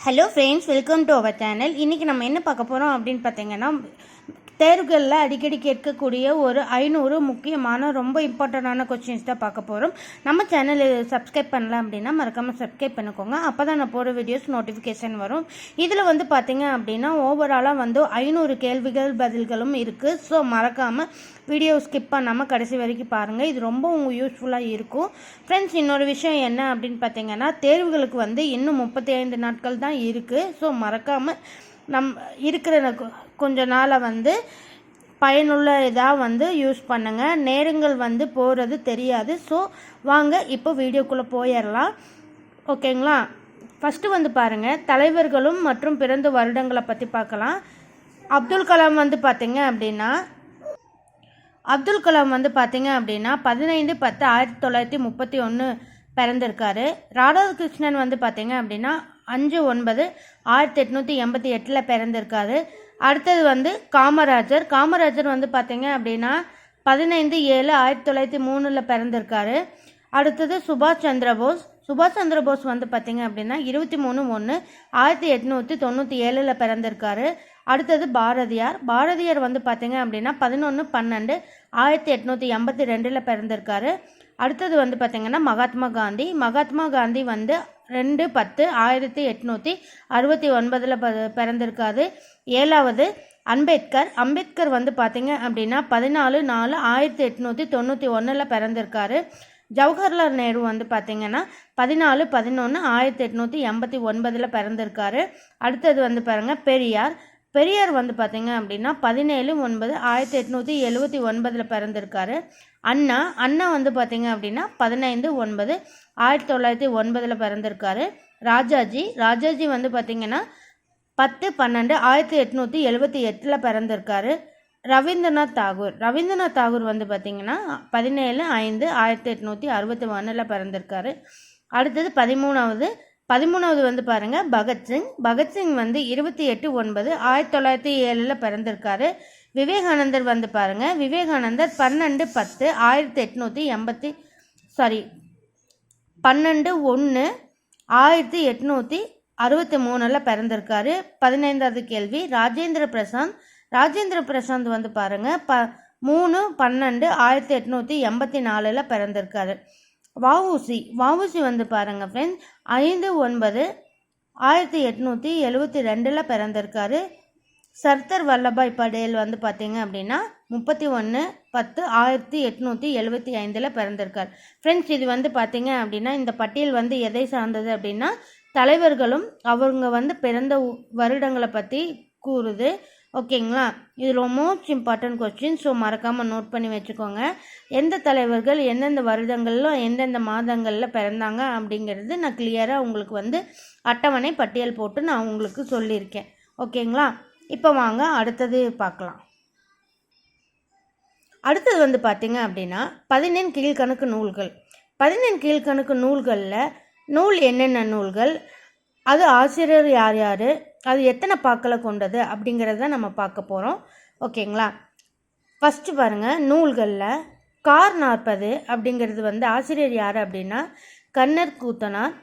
Hello friends welcome to our channel இன்றைக்கி நம்ம என்ன பார்க்க போகிறோம் அப்படின்னு பார்த்தீங்கன்னா தேர்வுகளில் அடிக்கடி கேட்கக்கூடிய ஒரு ஐநூறு முக்கியமான ரொம்ப இம்பார்ட்டண்டான கொஸ்டின்ஸ் தான் பார்க்க போகிறோம் நம்ம சேனல் சப்ஸ்கிரைப் பண்ணல அப்படின்னா மறக்காமல் சப்ஸ்கிரைப் பண்ணிக்கோங்க. அப்போ தான் நான் போகிற வீடியோஸ் நோட்டிஃபிகேஷன் வரும். இதில் வந்து பார்த்தீங்க அப்படின்னா ஓவராலாக வந்து ஐநூறு கேள்விகள் பதில்களும் இருக்குது ஸோ மறக்காமல் வீடியோ ஸ்கிப் பண்ணாமல் கடைசி வரைக்கும் பாருங்கள் இது ரொம்ப உங்களுக்கு யூஸ்ஃபுல்லாக இருக்கும். ஃப்ரெண்ட்ஸ் இன்னொரு விஷயம் என்ன அப்படின்னு பார்த்தீங்கன்னா தேர்வுகளுக்கு வந்து இன்னும் முப்பத்தி ஐந்து நாட்கள் தான் இருக்குது ஸோ மறக்காமல் நம் இருக்கிற கொஞ்ச நாளை வந்து பயனுள்ள இதாக வந்து யூஸ் பண்ணுங்கள் நேரங்கள் வந்து போகிறது தெரியாது. ஸோ வாங்க இப்போ வீடியோக்குள்ளே போயிடலாம் ஓகேங்களா? ஃபஸ்ட்டு வந்து பாருங்கள் தலைவர்களும் மற்றும் பிறந்த வருடங்களை பற்றி பார்க்கலாம் அப்துல் கலாம் வந்து பார்த்தீங்க அப்படின்னா அப்துல் கலாம் வந்து பார்த்தீங்க அப்படின்னா பதினைந்து பத்து ஆயிரத்தி தொள்ளாயிரத்தி முப்பத்தி ஒன்று பிறந்திருக்காரு. ராதாகிருஷ்ணன் வந்து பார்த்தீங்க அப்படின்னா அஞ்சு ஒன்பது ஆயிரத்தி எட்நூற்றி எண்பத்தி எட்டில் பிறந்திருக்காரு. அடுத்தது வந்து காமராஜர். காமராஜர் வந்து பார்த்தீங்க அப்படின்னா பதினைந்து ஏழு ஆயிரத்தி தொள்ளாயிரத்தி மூணில் பிறந்திருக்காரு. அடுத்தது சுபாஷ் சந்திர போஸ். சுபாஷ் சந்திர போஸ் வந்து பார்த்தீங்க அப்படின்னா இருபத்தி மூணு ஒன்று ஆயிரத்தி எட்நூற்றி தொண்ணூற்றி ஏழில் பிறந்திருக்காரு. அடுத்தது பாரதியார். பாரதியார் வந்து பார்த்தீங்க அப்படின்னா பதினொன்று பன்னெண்டு ஆயிரத்தி எட்நூற்றி எண்பத்தி ரெண்டில் பிறந்திருக்காரு. அடுத்தது வந்து பார்த்திங்கன்னா மகாத்மா காந்தி. மகாத்மா காந்தி வந்து ரெண்டு பத்து ஆயிரத்தி எட்நூற்றி அறுபத்தி ஒன்பதில் ப பிறந்திருக்காரு. ஏழாவது அம்பேத்கர். அம்பேத்கர் வந்து பார்த்தீங்க அப்படின்னா பதினாலு நாலு ஆயிரத்தி எட்நூற்றி தொண்ணூற்றி ஒன்றில் பிறந்திருக்காரு. ஜவஹர்லால் நேரு வந்து பார்த்தீங்கன்னா பதினாலு பதினொன்று ஆயிரத்தி எட்நூற்றி எண்பத்தி ஒன்பதில் பிறந்திருக்காரு. அடுத்தது வந்து பாருங்க பெரியார். பெரியார் வந்து பார்த்தீங்க அப்படின்னா பதினேழு ஒன்பது ஆயிரத்தி எட்நூற்றி எழுபத்தி ஒன்பதில் பிறந்திருக்காரு. அண்ணா. அண்ணா வந்து பார்த்தீங்க அப்படின்னா பதினைந்து ஒன்பது ஆயிரத்தி தொள்ளாயிரத்தி ஒன்பதில் பிறந்திருக்காரு. ராஜாஜி. ராஜாஜி வந்து பார்த்திங்கன்னா பத்து பன்னெண்டு ஆயிரத்தி எட்நூற்றி எழுபத்தி எட்டில் பிறந்திருக்காரு. ரவீந்திரநாத் தாகூர். ரவீந்திரநாத் தாகூர் வந்து பார்த்திங்கன்னா பதினேழு ஐந்து ஆயிரத்தி எட்நூற்றி அறுபத்தி ஒன்றில் பிறந்திருக்காரு. அடுத்தது பதிமூணாவது. பதிமூணாவது வந்து பாருங்கள் பகத்சிங் பகத்சிங் வந்து இருபத்தி எட்டு ஒன்பது ஆயிரத்தி தொள்ளாயிரத்தி ஏழில் பிறந்திருக்காரு. விவேகானந்தர் வந்து பாருங்கள் விவேகானந்தர் பன்னெண்டு பத்து ஆயிரத்தி எட்நூற்றி எண்பத்தி சாரி பன்னெண்டு ஒன்று ஆயிரத்தி எட்நூற்றி அறுபத்தி மூணில் பிறந்திருக்காரு. பதினைந்தாவது கேள்வி ராஜேந்திர பிரசாந்த். ராஜேந்திர பிரசாந்த் வந்து பாருங்கள் ப மூணு பன்னெண்டு ஆயிரத்தி எட்நூற்றி எண்பத்தி நாலில் பிறந்திருக்காரு. வஉசி வஉசி வந்து பாருங்க ஃப்ரெண்ட்ஸ் ஐந்து ஒன்பது ஆயிரத்தி எட்நூற்றி எழுபத்தி ரெண்டில் பிறந்திருக்காரு. சர்தார் வல்லபாய் படேல் வந்து பார்த்தீங்க அப்படின்னா முப்பத்தி ஒன்று பத்து ஆயிரத்தி எட்நூற்றி எழுபத்தி ஐந்தில் பிறந்திருக்கார். ஃப்ரெண்ட்ஸ் இது வந்து பார்த்தீங்க அப்படின்னா இந்த பட்டியல் வந்து எதை சார்ந்தது அப்படின்னா தலைவர்களும் அவங்க வந்து பிறந்த வருடங்களை பற்றி கூறுது. ஓகேங்களா? இது மோஸ்ட் இம்பார்ட்டன்ட் கொஸ்டின் ஸோ மறக்காமல் நோட் பண்ணி வச்சுக்கோங்க. எந்த தலைவர்கள் எந்தெந்த வருடங்களில் எந்தெந்த மாதங்களில் பிறந்தாங்க அப்படிங்கிறது நான் கிளியராக உங்களுக்கு வந்து அட்டவணை பட்டியல் போட்டு நான் உங்களுக்கு சொல்லியிருக்கேன். ஓகேங்களா? இப்போ வாங்க அடுத்தது பார்க்கலாம். அடுத்தது வந்து பார்த்தீங்க அப்படின்னா பதினெண் கீழ்கணக்கு நூல்கள். பதினெண் கீழ்கணக்கு நூல்களில் நூல் என்னென்ன நூல்கள்? அது ஆசிரியர் யார் யார்? அது எத்தனை பாக்களை கொண்டது? அப்படிங்கிறத நம்ம பார்க்க போகிறோம் ஓகேங்களா? ஃபஸ்ட்டு பாருங்கள் நூல்களில் கார் நாற்பது அப்படிங்கிறது வந்து ஆசிரியர் யார் அப்படின்னா? கண்ணர் கூத்தனார்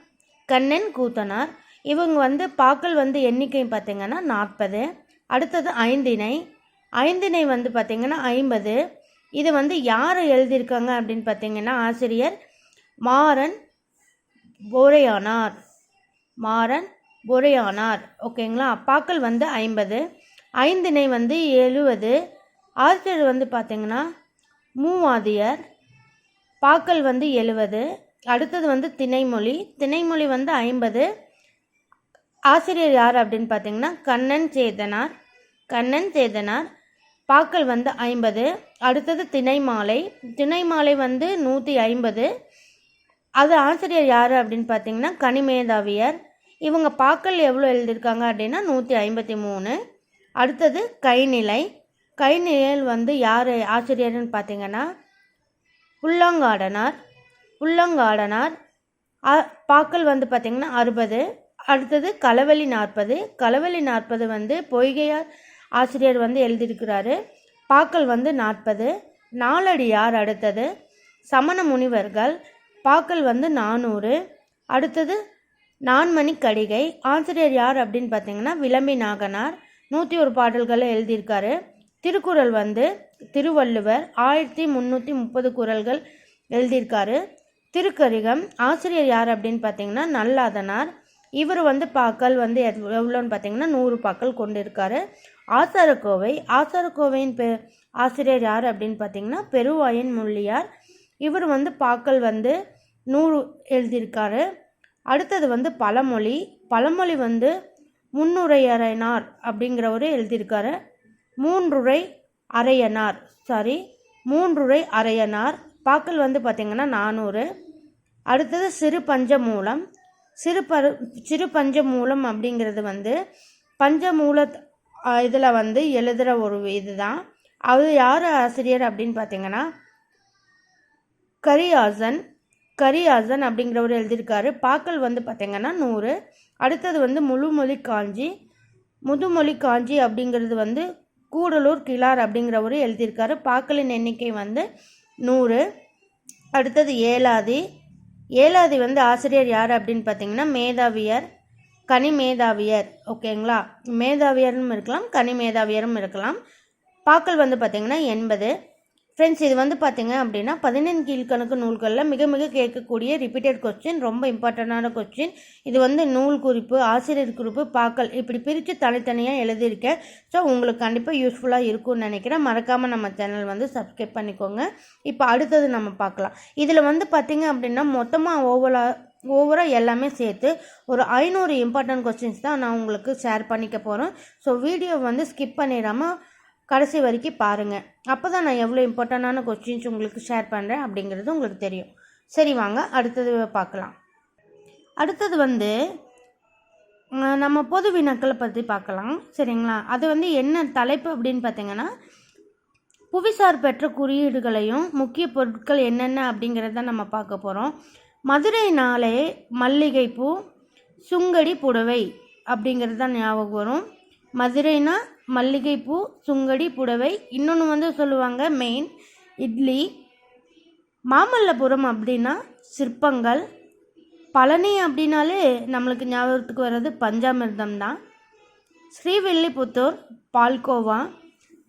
கண்ணன் கூத்தனார். இவங்க வந்து பாக்கள் வந்து எண்ணிக்கை பார்த்திங்கன்னா நாற்பது. அடுத்தது ஐந்திணை. ஐந்திணை வந்து பார்த்திங்கன்னா ஐம்பது. இது வந்து யார் எழுதியிருக்காங்க அப்படின்னு பார்த்தீங்கன்னா ஆசிரியர் மாறன் போரையானார் மாறன் பொறையானார். ஓகேங்களா அப்பாக்கள் வந்து ஐம்பது ஐந்திணை வந்து எழுபது ஆசிரியர் வந்து பார்த்தீங்கன்னா மூவாதியர் பாக்கள் வந்து எழுபது அடுத்தது வந்து திணைமொழி திணைமொழி வந்து ஐம்பது. ஆசிரியர் யார் அப்படின்னு பார்த்தீங்கன்னா கண்ணன் சேதனார். கண்ணன் சேதனார் பாக்கள் வந்து ஐம்பது. அடுத்தது திணை திணைமாலை. திணைமாலை வந்து நூற்றி ஐம்பது. அது ஆசிரியர் யார் அப்படின்னு பார்த்தீங்கன்னா கனிமேதாவியர். இவங்க பாக்கள் எவ்வளோ எழுதியிருக்காங்க அப்படின்னா நூற்றி ஐம்பத்தி மூணு. அடுத்தது கைநிலை. கைநிலையில் வந்து யார் ஆசிரியர்னு பார்த்தீங்கன்னா புல்லங்காடனார் புல்லங்காடனார் பாக்கள் வந்து பார்த்திங்கன்னா அறுபது. அடுத்தது களவெளி நாற்பது. களவெளி நாற்பது வந்து பொய்கையார் ஆசிரியர் வந்து எழுதியிருக்கிறாரு. பாக்கள் வந்து நாற்பது. நாலடியார் அடுத்தது சமண முனிவர்கள் பாக்கள் வந்து நானூறு. அடுத்தது நான்மணி கடிகை ஆசிரியர் யார் அப்படின்னு பார்த்தீங்கன்னா விளம்பி நாகனார் நூற்றி ஒரு பாடல்களை எழுதியிருக்காரு. திருக்குறள் வந்து திருவள்ளுவர். ஆயிரத்தி முந்நூற்றி முப்பது குறள்கள் எழுதியிருக்காரு. திருக்கரிகம். ஆசிரியர் யார் அப்படின்னு பார்த்தீங்கன்னா நல்லாதனார். இவர் வந்து பாக்கள் வந்து எவ்- எவ்வளோன்னு பார்த்தீங்கன்னா நூறு பாக்கள் கொண்டு இருக்காரு ஆசாரக்கோவை. ஆசாரக்கோவையின் பெ ஆசிரியர் யார் அப்படின்னு பார்த்தீங்கன்னா பெருவாயன் முள்ளியார். இவர் வந்து பாக்கள் வந்து நூறு எழுதியிருக்காரு. அடுத்தது வந்து பழமொழி. பழமொழி வந்து முன்னுரையறையனார் அப்படிங்கிறவரு எழுதியிருக்காரு. மூன்றுரை அரையனார் சாரி மூன்றுரை அரையனார் பாக்கள் வந்து பார்த்திங்கன்னா நானூறு. அடுத்தது சிறு பஞ்சமூலம். சிறு பரு சிறு பஞ்சமூலம் அப்படிங்கிறது வந்து பஞ்சமூல இதில் வந்து எழுதுகிற ஒரு இதுதான். அது யார் ஆசிரியர் அப்படின்னு பார்த்தீங்கன்னா கரியாசன் கரியாசன் அப்படிங்கிறவர் எழுதியிருக்காரு. பாக்கள் வந்து பார்த்தீங்கன்னா நூறு. அடுத்தது வந்து முழுமொழி காஞ்சி முதுமொழி காஞ்சி அப்படிங்கிறது வந்து கூடலூர் கிளார் அப்படிங்கிறவர் எழுதியிருக்காரு. பாக்களின் எண்ணிக்கை வந்து நூறு. அடுத்தது ஏலாதி. ஏலாதி வந்து ஆசிரியர் யார் அப்படின்னு பார்த்தீங்கன்னா மேதாவியர். கனி மேதாவியர் ஓகேங்களா? மேதாவியரும் இருக்கலாம் கனி மேதாவியரும் இருக்கலாம். பாக்கள் வந்து பார்த்திங்கன்னா எண்பது. ஃப்ரெண்ட்ஸ் இது வந்து பார்த்தீங்க அப்படின்னா பதினெண் கீழ்கணக்கு நூல்களில் மிக மிக கேட்கக்கூடிய ரிப்பீட்டட் கொஸ்டின் ரொம்ப இம்பார்ட்டண்டான கொஸ்டின் இது வந்து நூல் குறிப்பு ஆசிரியர் குறிப்பு பாக்கள். இப்படி பிரித்து தனித்தனியாக எழுதியிருக்கேன் ஸோ உங்களுக்கு கண்டிப்பாக யூஸ்ஃபுல்லாக இருக்கும்னு நினைக்கிறேன். மறக்காமல் நம்ம சேனல் வந்து சப்ஸ்கிரைப் பண்ணிக்கோங்க. இப்போ அடுத்தது நம்ம பார்க்கலாம் இதில் வந்து பார்த்திங்க அப்படின்னா மொத்தமாக ஓவலாக ஓவராக எல்லாமே சேர்த்து ஒரு ஐநூறு இம்பார்ட்டன்ட் கொஸ்டின்ஸ் தான் நான் உங்களுக்கு ஷேர் பண்ணிக்க போகிறேன் ஸோ வீடியோ வந்து ஸ்கிப் பண்ணிடாமல் கடைசி வரைக்கும் பாருங்கள் அப்போ தான் நான் எவ்வளோ இம்பார்ட்டண்டான கொஸ்டின்ஸ் உங்களுக்கு ஷேர் பண்ணுறேன் அப்படிங்கிறது உங்களுக்கு தெரியும். சரி வாங்க. அடுத்தது பார்க்கலாம். அடுத்தது வந்து நம்ம பொது வினாக்களை பற்றி பார்க்கலாம். சரிங்களா? அது வந்து என்ன தலைப்பு அப்படின்னு பார்த்தீங்கன்னா புவிசார் பெற்ற குறியீடுகளையும் முக்கிய பொருட்கள் என்னென்ன அப்படிங்கிறத நம்ம பார்க்க போகிறோம் மதுரைனாலே மல்லிகைப்பூ சுங்கடி புடவை அப்படிங்கிறது தான் ஞாபகம் வரும். மதுரைனா மல்லிகைப்பூ சுங்கடி புடவை. இன்னொன்று வந்து சொல்லுவாங்க மெயின் இட்லி. மாமல்லபுரம் அப்படின்னா சிற்பங்கள். பழனி அப்படின்னாலே நம்மளுக்கு ஞாபகத்துக்கு வர்றது பஞ்சாமிர்தம் தான். ஸ்ரீவில்லிபுத்தூர் பால்கோவா.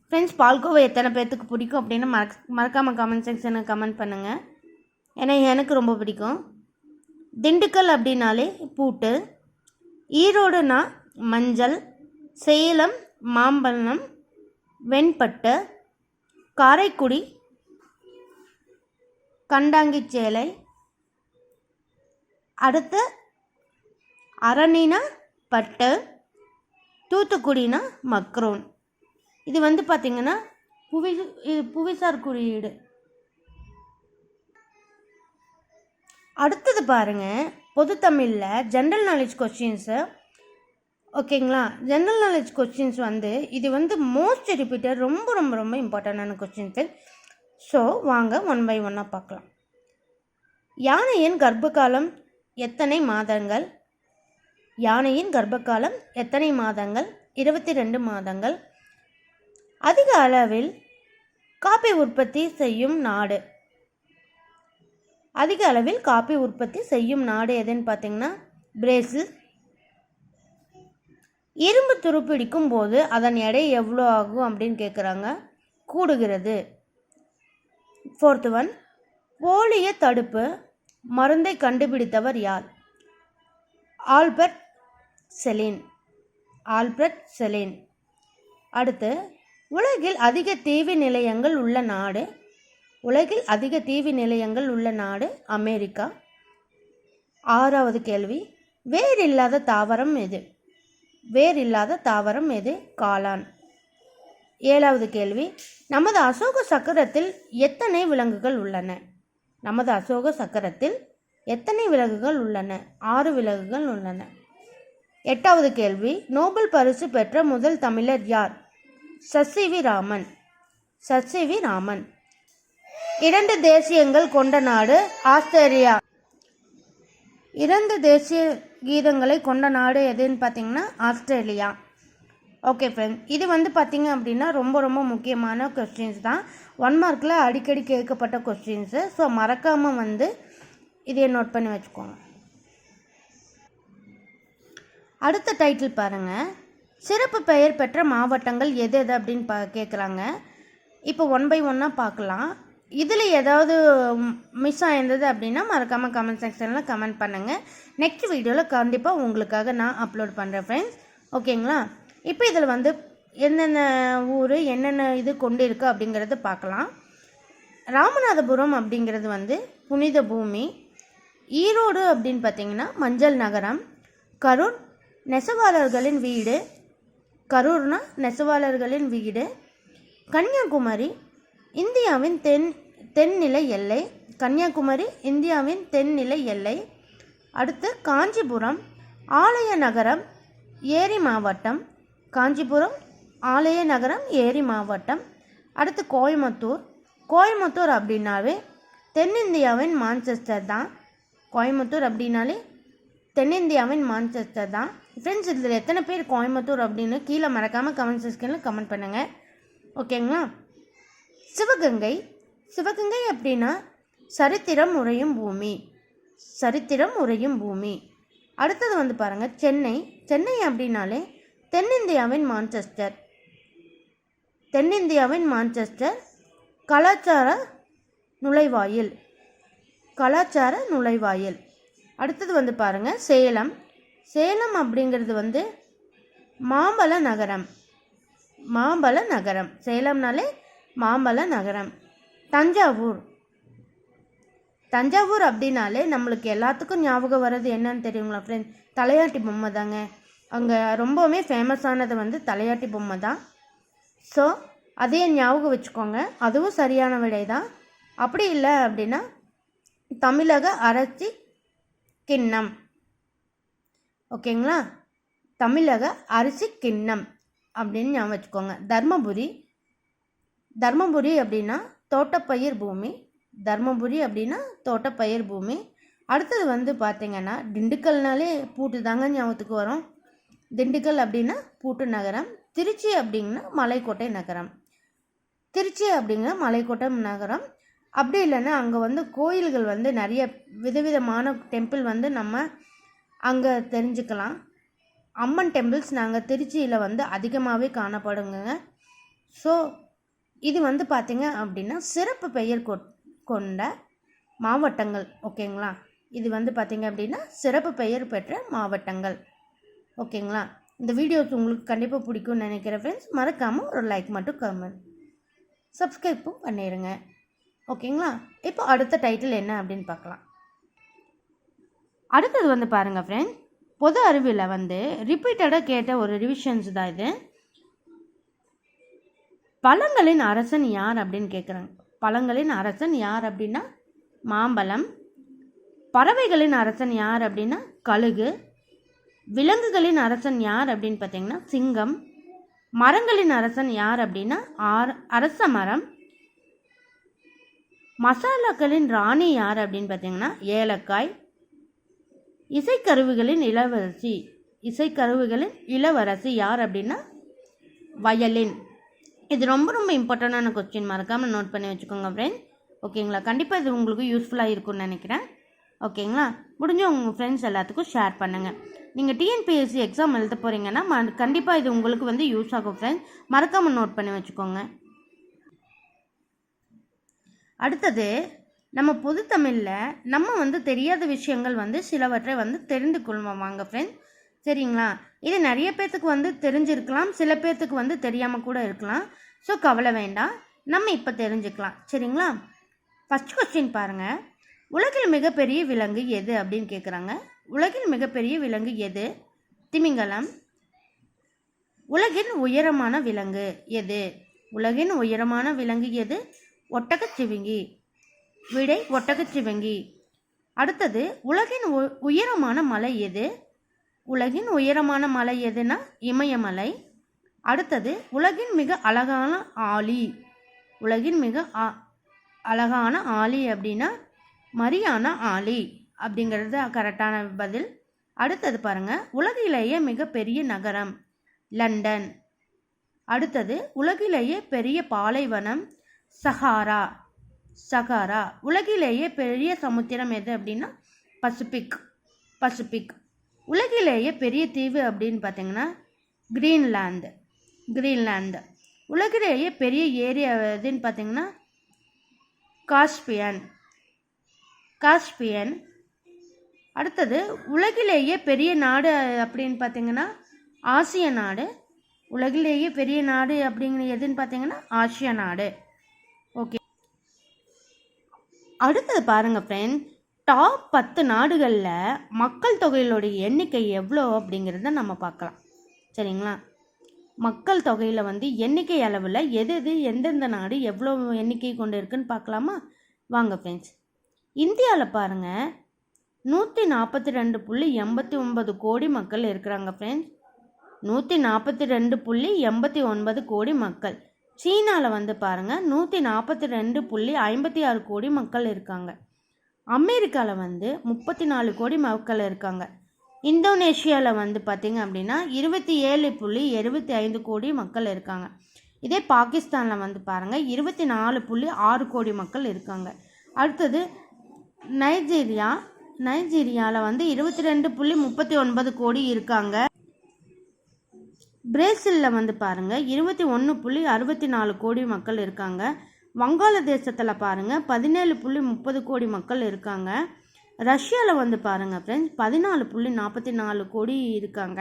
ஃப்ரெண்ட்ஸ் பால்கோவா எத்தனை பேர்த்துக்கு பிடிக்கும் அப்படின்னு மறக் மறக்காமல் கமெண்ட் செக்ஷனுக்கு கமெண்ட் பண்ணுங்கள் ஏன்னா எனக்கு ரொம்ப பிடிக்கும். திண்டுக்கல் அப்படின்னாலே பூட்டு. ஈரோடுனா மஞ்சள் சேலம் மாம்பழம் வெண்பட்டு காரைக்குடி கண்டாங்கி சேலை அடுத்து அரணினா பட்டு தூத்துக்குடினா மக்ரோன். இது வந்து பார்த்திங்கன்னா புவி இது புவிசார் குறியீடு. அடுத்தது பாருங்கள் பொது தமிழில் ஜென்ரல் நாலேஜ் கொஸ்டின்ஸு ஓகேங்களா? ஜென்ரல் நாலேஜ் கொஸ்டின்ஸ் வந்து இது வந்து மோஸ்ட் ரிப்பீட்டட் ரொம்ப ரொம்ப ரொம்ப இம்பார்ட்டண்டான கொஸ்டின்ஸு ஸோ வாங்க ஒன் பை ஒன்னாக பார்க்கலாம். யானையின் கர்ப்பகாலம் எத்தனை மாதங்கள்? யானையின் கர்ப்பகாலம் எத்தனை மாதங்கள்? இருபத்தி ரெண்டு மாதங்கள். அதிக அளவில் காப்பி உற்பத்தி செய்யும் நாடு. அதிக அளவில் காப்பி உற்பத்தி செய்யும் நாடு எதுன்னு பார்த்தீங்கன்னா பிரேசில். இரும்பு துருப்பிடிக்கும் போது அதன் எடை எவ்வளோ ஆகும் அப்படின்னு கேட்குறாங்க கூடுகிறது. ஃபோர்த்து ஒன் போலிய தடுப்பு. மருந்தை கண்டுபிடித்தவர் யார்? ஆல்பர்ட் செலின். ஆல்பர்ட் செலின். அடுத்து உலகில் அதிக தீவு நிலையங்கள் உள்ள நாடு உலகில் அதிக தீவு நிலையங்கள் உள்ள நாடு அமெரிக்கா. ஆறாவது கேள்வி வேர் இல்லாத தாவரம் எது? வேர் இல்லாத தாவரம் எது? காளான். ஏழாவது கேள்வி நமது அசோக சக்கரத்தில் எத்தனை விலங்குகள் உள்ளன? நமது அசோக சக்கரத்தில் எத்தனை விலங்குகள் உள்ளன? ஆறு விலங்குகள் உள்ளன. எட்டாவது கேள்வி நோபல் பரிசு பெற்ற முதல் தமிழர் யார்? சசிவி ராமன் சசிவி ராமன் இரண்டு தேசியங்கள் கொண்ட நாடு ஆஸ்திரேலியா. இரண்டு தேசிய கீதங்களை கொண்ட நாடு எதுன்னு பார்த்தீங்கன்னா ஆஸ்திரேலியா. ஓகே ஃப்ரெண்ட் இது வந்து பார்த்தீங்க அப்படின்னா ரொம்ப ரொம்ப முக்கியமான கொஸ்டின்ஸ் தான். ஒன் மார்க்கில் அடிக்கடி கேட்கப்பட்ட கொஸ்டின்ஸு ஸோ மறக்காமல் வந்து இதையே நோட் பண்ணி வச்சுக்கோங்க. அடுத்த டைட்டில் பாருங்கள் சிறப்பு பெயர் பெற்ற மாவட்டங்கள் எது எது அப்படின்னு பா கேட்குறாங்க. இப்போ ஒன் பை ஒன்னாக பார்க்கலாம். இதில் ஏதாவது மிஸ் ஆயிருந்தது அப்படின்னா மறக்காமல் கமெண்ட் செக்ஷனில் கமெண்ட் பண்ணுங்கள் நெக்ஸ்ட் வீடியோவில் கண்டிப்பாக உங்களுக்காக நான் அப்லோட் பண்ணுறேன் ஃப்ரெண்ட்ஸ் ஓகேங்களா இப்போ இதில் வந்து என்னென்ன ஊர் என்னென்ன இது கொண்டு இருக்குது அப்படிங்கிறத பார்க்கலாம். ராமநாதபுரம் அப்படிங்கிறது வந்து புனித பூமி ஈரோடு அப்படின்னு பார்த்தீங்கன்னா மஞ்சள் நகரம் கரூர் நெசவாளர்களின் வீடு கரூர்னா நெசவாளர்களின் வீடு கன்னியாகுமரி இந்தியாவின் தென் தென்னிலை எல்லை கன்னியாகுமரி இந்தியாவின் தென்னிலை எல்லை அடுத்து காஞ்சிபுரம் ஆலய நகரம் ஏரி மாவட்டம் காஞ்சிபுரம் ஆலய நகரம் ஏரி மாவட்டம் அடுத்து கோயம்புத்தூர். கோயம்புத்தூர் அப்படின்னாவே தென்னிந்தியாவின் மான்செஸ்டர் தான். கோயம்புத்தூர் அப்படின்னாலே தென்னிந்தியாவின் மான்செஸ்டர் தான். ஃப்ரெண்ட்ஸ் இதில் எத்தனை பேர் கோயம்புத்தூர் அப்படின்னு கீழே மறக்காமல் கமெண்ட் செக்ஷனில் கமெண்ட் பண்ணுங்கள் ஓகேங்களா சிவகங்கை. சிவகங்கை அப்படின்னா சரித்திரம் உறையும் பூமி. சரித்திரம் உறையும் பூமி. அடுத்தது வந்து பாருங்கள் சென்னை. சென்னை அப்படின்னாலே தென்னிந்தியாவின் மான்செஸ்டர். தென்னிந்தியாவின் மான்செஸ்டர் கலாச்சார நுழைவாயில். கலாச்சார நுழைவாயில். அடுத்தது வந்து பாருங்கள் சேலம். சேலம் அப்படிங்கிறது வந்து மாம்பழ நகரம். மாம்பழ நகரம். சேலம்னாலே மாம்பழ நகரம். தஞ்சாவூர். தஞ்சாவூர் அப்படின்னாலே நம்மளுக்கு எல்லாத்துக்கும் ஞாபகம் வர்றது என்னன்னு தெரியுங்களா ஃப்ரெண்ட் தலையாட்டி பொம்மை தாங்க. அங்கே ரொம்பவுமே ஃபேமஸானது வந்து தலையாட்டி பொம்மை தான். ஸோ அதையே ஞாபகம் வச்சுக்கோங்க. அதுவும் சரியான விடை தான் அப்படி இல்லை அப்படின்னா தமிழக அரசி கிண்ணம். ஓகேங்களா? தமிழக அரிசி கிண்ணம் அப்படின்னு ஞாபகம் வச்சுக்கோங்க. தர்மபுரி தர்மபுரி அப்படின்னா தோட்டப்பயிர் பூமி தர்மபுரி அப்படின்னா தோட்டப்பயிர் பூமி. அடுத்தது வந்து பார்த்திங்கன்னா திண்டுக்கல்னாலே பூட்டு தாங்க ஞாபகத்துக்கு வரும். திண்டுக்கல் அப்படின்னா பூட்டு நகரம் திருச்சி அப்படின்னா மலைக்கோட்டை நகரம். திருச்சி அப்படிங்கிற மலைக்கோட்டை நகரம். அப்படி இல்லைன்னா அங்கே வந்து கோயில்கள் வந்து நிறைய விதவிதமான டெம்பிள் வந்து நம்ம அங்கே தெரிஞ்சுக்கலாம். அம்மன் டெம்பிள்ஸ் நாங்கள் திருச்சியில் வந்து அதிகமாகவே காணப்படுங்க ஸோ இது வந்து பார்த்திங்க அப்படின்னா சிறப்பு பெயர் கொ கொண்ட மாவட்டங்கள் ஓகேங்களா? இது வந்து பார்த்திங்க அப்படின்னா சிறப்பு பெயர் பெற்ற மாவட்டங்கள் ஓகேங்களா? இந்த வீடியோஸ் உங்களுக்கு கண்டிப்பாக பிடிக்கும்னு நினைக்கிறேன் ஃப்ரெண்ட்ஸ் மறக்காமல் ஒரு லைக் மட்டும் கமெண்ட் சப்ஸ்கிரைப்பும் பண்ணிடுங்க ஓகேங்களா? இப்போ அடுத்த டைட்டில் என்ன அப்படின்னு பார்க்கலாம். அடுத்தது வந்து பாருங்கள் ஃப்ரெண்ட் பொது அறிவில் வந்து ரிப்பீட்டடாக கேட்ட ஒரு ரிவிஷன்ஸ் தான் இது. பழங்களின் அரசன் யார் அப்படின்னு கேட்குறாங்க பழங்களின் அரசன் யார் அப்படின்னா மாம்பழம். பறவைகளின் அரசன் யார் அப்படின்னா கழுகு. விலங்குகளின் அரசன் யார் அப்படின்னு பார்த்தீங்கன்னா சிங்கம். மரங்களின் அரசன் யார் அப்படின்னா ஆர் அரச மரம். மசாலாக்களின் ராணி யார் அப்படின்னு பார்த்தீங்கன்னா ஏலக்காய். இசைக்கருவிகளின் இளவரசி. இசைக்கருவிகளின் இளவரசி யார் அப்படின்னா வயலின். இது ரொம்ப ரொம்ப இம்பார்ட்டண்டான கொஸ்டின் மறக்காமல் நோட் பண்ணி வச்சுக்கோங்க ஃப்ரெண்ட் ஓகேங்களா கண்டிப்பாக இது உங்களுக்கு யூஸ்ஃபுல்லாக இருக்கும்னு நினைக்கிறேன். ஓகேங்களா முடிஞ்ச உங்கள் ஃப்ரெண்ட்ஸ் எல்லாத்துக்கும் ஷேர் பண்ணுங்கள் நீங்கள் டிஎன்பிஎஸ்சி எக்ஸாம் எழுத போகிறீங்கன்னா ம கண்டிப்பாக இது உங்களுக்கு வந்து யூஸ் ஆகும் ஃப்ரெண்ட்ஸ் மறக்காமல் நோட் பண்ணி வச்சுக்கோங்க. அடுத்தது நம்ம பொது தமிழில் நம்ம வந்து தெரியாத விஷயங்கள் வந்து சிலவற்றை வந்து தெரிந்து கொள்வோம் வாங்க ஃப்ரெண்ட்ஸ் சரிங்களா? இது நிறைய பேர்த்துக்கு வந்து தெரிஞ்சிருக்கலாம். சில பேர்த்துக்கு வந்து தெரியாமல் கூட இருக்கலாம். ஸோ கவலை வேண்டாம். நம்ம இப்போ தெரிஞ்சுக்கலாம். சரிங்களா? ஃபஸ்ட் கொஸ்டின் பாருங்கள் உலகில் மிகப்பெரிய விலங்கு எது அப்படின்னு கேட்குறாங்க உலகில் மிகப்பெரிய விலங்கு எது? திமிங்கலம். உலகின் உயரமான விலங்கு எது? உலகின் உயரமான விலங்கு எது? ஒட்டகச்சிவிங்கி விடை ஒட்டகச்சிவிங்கி அடுத்தது உலகின் உ- உயரமான மலை எது? உலகின் உயரமான மலை எதுனா? இமயமலை. அடுத்தது உலகின் மிக அழகான ஆலி உலகின் மிக அழகான ஆலி அப்படின்னா மரியானா ஆலி அப்படிங்கிறது கரெக்டான பதில். அடுத்தது பாருங்கள் உலகிலேயே மிகப்பெரிய நகரம் லண்டன். அடுத்தது உலகிலேயே பெரிய பாலைவனம் சஹாரா. சஹாரா. உலகிலேயே பெரிய சமுத்திரம் எது அப்படின்னா பசிபிக். பசிபிக். உலகிலேயே பெரிய தீவு அப்படின்னு பார்த்தீங்கன்னா கிரீன்லாந்து கிரீன்லாந்து. உலகிலேயே பெரிய ஏரியா எதுன்னு பார்த்தீங்கன்னா காஸ்பியன் காஸ்பியன். அடுத்தது உலகிலேயே பெரிய நாடு அப்படின்னு பார்த்தீங்கன்னா ஆசிய நாடு. உலகிலேயே பெரிய நாடு அப்படிங்கிற எதுன்னு பார்த்தீங்கன்னா ஆசிய நாடு. ஓகே. அடுத்தது பாருங்கள் ஃப்ரெண்ட் டாப் பத்து நாடுகளில் மக்கள் தொகையிலுடைய எண்ணிக்கை எவ்வளோ அப்படிங்கிறத நம்ம பார்க்கலாம். சரிங்களா? மக்கள் தொகையில் வந்து எண்ணிக்கை அளவில் எது எது எந்தெந்த நாடு எவ்வளோ எண்ணிக்கை கொண்டு இருக்குன்னு பார்க்கலாமா? வாங்க ஃப்ரெண்ட்ஸ் இந்தியாவில் பாருங்கள் நூற்றி நாற்பத்தி ரெண்டு புள்ளி எண்பத்தி ஒன்பது கோடி மக்கள் இருக்கிறாங்க ஃப்ரெண்ட்ஸ் நூற்றி நாற்பத்தி ரெண்டு புள்ளி எண்பத்தி ஒன்பது கோடி மக்கள். சீனாவில் வந்து பாருங்கள் நூற்றி நாற்பத்தி ரெண்டு புள்ளி ஐம்பத்தி ஆறு கோடி மக்கள் இருக்காங்க. அமெரிக்காவில் வந்து முப்பத்தி நாலு கோடி மக்கள் இருக்காங்க. இந்தோனேஷியாவில் வந்து பார்த்திங்க அப்படின்னா இருபத்தி ஏழு புள்ளி எழுபத்தி ஐந்து கோடி மக்கள் இருக்காங்க. இதே பாகிஸ்தானில் வந்து பாருங்கள் இருபத்தி நாலு புள்ளி ஆறு கோடி மக்கள் இருக்காங்க. அடுத்தது நைஜீரியா நைஜீரியாவில் வந்து இருபத்தி ரெண்டு புள்ளி முப்பத்தி ஒன்பது கோடி இருக்காங்க. பிரேசிலில் வந்து பாருங்கள் இருபத்தி ஒன்று புள்ளி அறுபத்தி நாலு கோடி மக்கள் இருக்காங்க. வங்காளதேசத்தில் பாருங்கள் பதினேழு புள்ளி முப்பது கோடி மக்கள் இருக்காங்க. ரஷ்யாவில் வந்து பாருங்கள் ஃப்ரெண்ட்ஸ் பதினாலு புள்ளி நாற்பத்தி நாலு கோடி இருக்காங்க.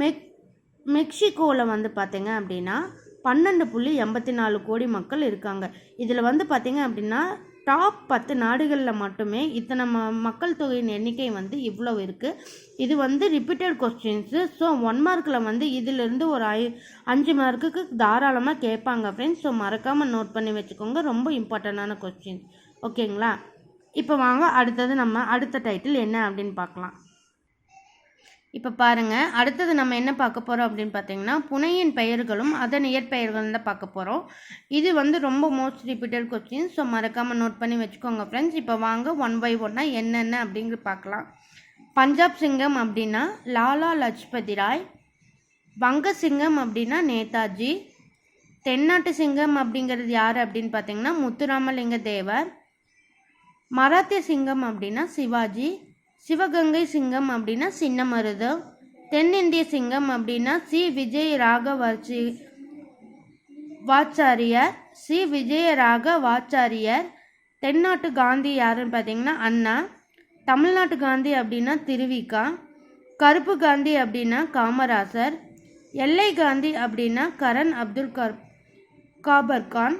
மெக் மெக்சிகோவில் வந்து பார்த்தீங்க அப்படின்னா பன்னெண்டு புள்ளி எண்பத்தி நாலு கோடி மக்கள் இருக்காங்க. இதில் வந்து பார்த்தீங்க அப்படின்னா டாப் பத்து நாடுகளில் மட்டுமே இத்தனை ம மக்கள் தொகையின் எண்ணிக்கை வந்து இவ்வளோ இருக்குது இது வந்து ரிப்பீட்டட் கொஸ்டின்ஸு ஸோ ஒன் மார்க்கில் வந்து இதிலிருந்து ஒரு ஐ அஞ்சு மார்க்குக்கு தாராளமாக கேட்பாங்க ஃப்ரெண்ட்ஸ் ஸோ மறக்காமல் நோட் பண்ணி வச்சுக்கோங்க. ரொம்ப இம்பார்ட்டண்ட்டான கொஸ்டின் ஓகேங்களா இப்போ வாங்க அடுத்தது நம்ம அடுத்த டைட்டில் என்ன அப்படின்னு பார்க்கலாம். இப்போ பாருங்கள் அடுத்தது நம்ம என்ன பார்க்க போகிறோம் அப்படின்னு பார்த்தீங்கன்னா புனையின் பெயர்களும் அதன் இயற்பெயர்களும் தான் பார்க்க போகிறோம் இது வந்து ரொம்ப மோஸ்ட் ரிப்பீட்டட் கொஸ்டின் ஸோ மறக்காமல் நோட் பண்ணி வச்சுக்கோங்க ஃப்ரெண்ட்ஸ் இப்போ வாங்க ஒன் பை ஒன்னாக என்னென்ன அப்படிங்கிற பார்க்கலாம். பஞ்சாப் சிங்கம் அப்படின்னா லாலா லஜ்பதி ராய். வங்க சிங்கம் அப்படின்னா நேதாஜி. தென்னாட்டு சிங்கம் அப்படிங்கிறது யார் அப்படின்னு பார்த்தீங்கன்னா முத்துராமலிங்க தேவர் மராத்திய சிங்கம் அப்படின்னா சிவாஜி. சிவகங்கை சிங்கம் அப்படின்னா சின்னமருதம் தென்னிந்திய சிங்கம் அப்படின்னா C. Vijay Raghavachariar. C. Vijaya Raghavachariar தென்னாட்டு காந்தி யாருன்னு பார்த்தீங்கன்னா அண்ணா. தமிழ்நாட்டு காந்தி அப்படின்னா திருவிக்கா. கருப்பு காந்தி அப்படின்னா காமராசர். எல்லை காந்தி அப்படின்னா கரண் அப்துல் கர் காபர் கான்.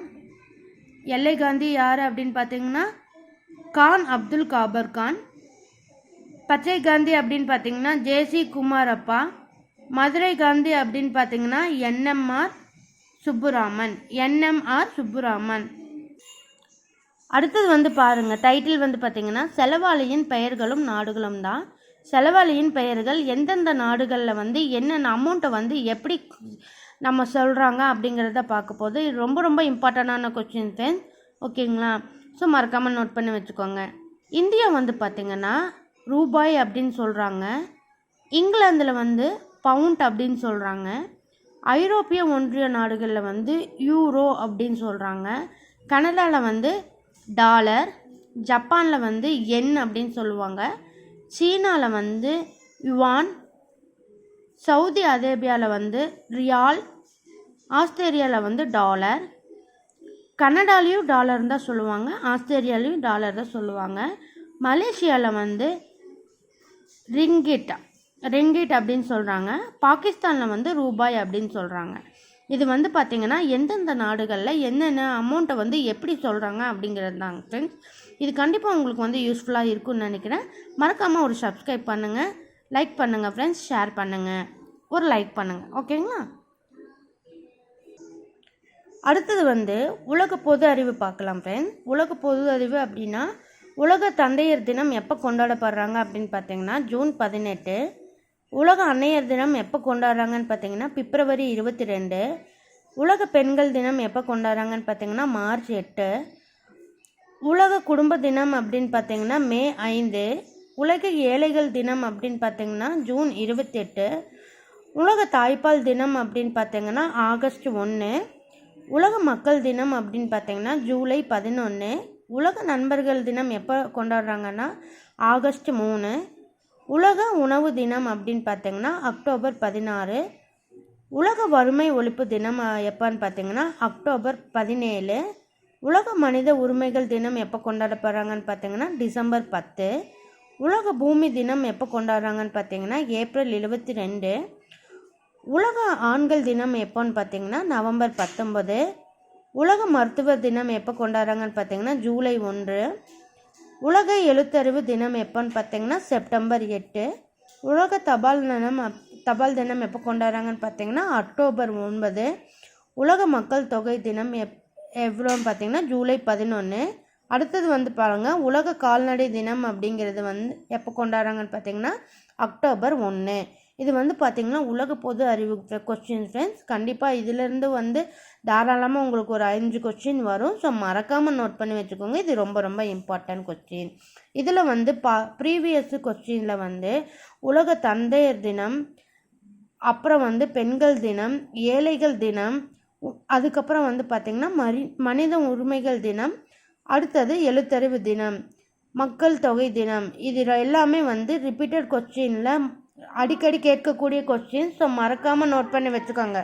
எல்லை காந்தி யார் அப்படின்னு பார்த்தீங்கன்னா கான் அப்துல் காபர் கான். பச்சை காந்தி அப்படின்னு பார்த்தீங்கன்னா ஜேசி குமாரப்பா மதுரை காந்தி அப்படின்னு பார்த்தீங்கன்னா என்எம்ஆர் சுப்புராமன் என்எம்ஆர் சுப்புராமன். அடுத்தது வந்து பாருங்கள் டைட்டில் வந்து பார்த்தீங்கன்னா செலவாளியின் பெயர்களும் நாடுகளும் தான். செலவாளியின் பெயர்கள் எந்தெந்த நாடுகளில் வந்து என்னென்ன அமௌண்ட்டை வந்து எப்படி நம்ம சொல்கிறாங்க அப்படிங்கிறத பார்க்க போது ரொம்ப ரொம்ப இம்பார்ட்டண்டான கொஸ்டின் ஃப்ரெண்ட்ஸ் ஓகேங்களா ஸோ மறக்காமல் நோட் பண்ணி வச்சுக்கோங்க. இந்தியா வந்து பார்த்திங்கன்னா ரூபாய் அப்படின்னு சொல்கிறாங்க இங்கிலாந்தில் வந்து பவுண்ட் அப்படின்னு சொல்கிறாங்க ஐரோப்பிய ஒன்றிய நாடுகளில் வந்து யூரோ அப்படின்னு சொல்கிறாங்க கனடாவில் வந்து டாலர் ஜப்பானில் வந்து என் அப்படின்னு சொல்லுவாங்க. சீனாவில் வந்து யுவான் சவுதி அரேபியாவில் வந்து ரியால் ஆஸ்திரேலியாவில் வந்து டாலர் கனடாலேயும் டாலர் தான் சொல்லுவாங்க. ஆஸ்திரேலியாலேயும் டாலர் தான் சொல்லுவாங்க. மலேசியாவில் வந்து ரிங்கிட் ரிங்கிட் அப்படின்னு சொல்கிறாங்க பாகிஸ்தானில் வந்து ரூபாய் அப்படின்னு சொல்கிறாங்க இது வந்து பார்த்திங்கன்னா எந்தெந்த நாடுகளில் என்னென்ன அமௌண்ட்டை வந்து எப்படி சொல்கிறாங்க அப்படிங்கிறது தாங்க ஃப்ரெண்ட்ஸ் இது கண்டிப்பாக உங்களுக்கு வந்து யூஸ்ஃபுல்லாக இருக்கும்னு நினைக்கிறேன். மறக்காமல் ஒரு சப்ஸ்கிரைப் பண்ணுங்கள் லைக் பண்ணுங்கள் ஃப்ரெண்ட்ஸ் ஷேர் பண்ணுங்கள் ஒரு லைக் பண்ணுங்கள் ஓகேங்களா அடுத்தது வந்து உலக பொது அறிவு பார்க்கலாம் ஃப்ரெண்ட்ஸ் உலக பொது அறிவு அப்படின்னா உலக தந்தையர் தினம் எப்போ கொண்டாடப்படுறாங்க அப்படின்னு பார்த்தீங்கன்னா ஜூன் பதினெட்டு. உலக அன்னையர் தினம் எப்போ கொண்டாடுறாங்கன்னு பார்த்தீங்கன்னா பிப்ரவரி இருபத்தி ரெண்டு உலக பெண்கள் தினம் எப்போ கொண்டாடுறாங்கன்னு பார்த்தீங்கன்னா மார்ச் எட்டு. உலக குடும்ப தினம் அப்படின்னு பார்த்தீங்கன்னா மே ஐந்து. உலக ஏழைகள் தினம் அப்படின்னு பார்த்தீங்கன்னா ஜூன் இருபத்தெட்டு. உலக தாய்ப்பால் தினம் அப்படின்னு பார்த்தீங்கன்னா ஆகஸ்ட் ஒன்று உலக மக்கள் தினம் அப்படின்னு பார்த்தீங்கன்னா ஜூலை பதினொன்று உலக நண்பர்கள் தினம் எப்போ கொண்டாடுறாங்கன்னா? ஆகஸ்ட் மூணு. உலக உணவு தினம் அப்படின்னு பார்த்தீங்கன்னா அக்டோபர் பதினாறு. உலக வறுமை ஒழிப்பு தினம் எப்போன்னு பார்த்தீங்கன்னா அக்டோபர் பதினேழு. உலக மனித உரிமைகள் தினம் எப்போ கொண்டாடப்படுறாங்கன்னு பார்த்தீங்கன்னா டிசம்பர் பத்து. உலக பூமி தினம் எப்போ கொண்டாடுறாங்கன்னு பார்த்தீங்கன்னா ஏப்ரல் இருபத்தி ரெண்டு. உலக ஆண்கள் தினம் எப்போன்னு பார்த்தீங்கன்னா நவம்பர் பத்தொம்பது உலக மருத்துவ தினம் எப்போ கொண்டாடுறாங்கன்னு பார்த்தீங்கன்னா ஜூலை ஒன்று. உலக எழுத்தறிவு தினம் எப்போன்னு பார்த்தீங்கன்னா செப்டம்பர் எட்டு. உலக தபால் தினம் தபால் தினம் எப்போ கொண்டாடுறாங்கன்னு பார்த்தீங்கன்னா அக்டோபர் ஒன்பது. உலக மக்கள் தொகை தினம் எப் எவ்வளோன்னு பார்த்தீங்கன்னா ஜூலை பதினொன்று அடுத்தது வந்து பாருங்கள் உலக கால்நடை தினம் அப்படிங்கிறது வந்து எப்போ கொண்டாடுறாங்கன்னு பார்த்தீங்கன்னா அக்டோபர் ஒன்று இது வந்து பார்த்திங்கன்னா உலக பொது அறிவு கொஸ்டின் ஃப்ரெண்ட்ஸ் கண்டிப்பாக இதிலேருந்து வந்து தாராளமாக உங்களுக்கு ஒரு அஞ்சு கொஸ்டின் வரும். ஸோ மறக்காமல் நோட் பண்ணி வச்சுக்கோங்க. இது ரொம்ப ரொம்ப இம்பார்ட்டன்ட் கொஸ்டின் இதில் வந்து பா ப்ரீவியஸ் கொஸ்டினில் வந்து உலக தந்தையர் தினம் அப்புறம் வந்து பெண்கள் தினம் ஏழைகள் தினம் அதுக்கப்புறம் வந்து பார்த்திங்கன்னா மரி மனித உரிமைகள் தினம் அடுத்தது எழுத்தறிவு தினம் மக்கள் தொகை தினம். இது எல்லாமே வந்து ரிப்பீட்டட் கொஸ்டினில் அடிக்கடி கேட்கக்கூடிய கொஸ்டின் ஸோ மறக்காமல் நோட் பண்ணி வச்சுக்கோங்க.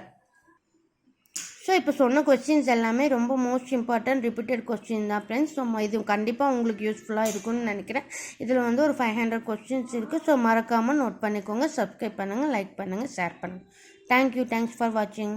ஸோ இப்போ சொன்ன கொஸ்டின்ஸ் எல்லாமே ரொம்ப மோஸ்ட் இம்பார்ட்டன்ட் ரிப்பீட்டட் கொஸ்டின் தான் ஃப்ரெண்ட்ஸ் ஸோ இது கண்டிப்பாக உங்களுக்கு யூஸ்ஃபுல்லாக இருக்கும்னு நினைக்கிறேன். இதில் வந்து ஒரு ஃபைவ் ஹண்ட்ரட் கொஸ்டின்ஸ் இருக்குது ஸோ மறக்காமல் நோட் பண்ணிக்கோங்க சப்ஸ்கிரைப் பண்ணுங்கள் லைக் பண்ணுங்கள் ஷேர் பண்ணுங்கள் தேங்க்யூ தேங்க்ஸ் ஃபார் வாட்சிங்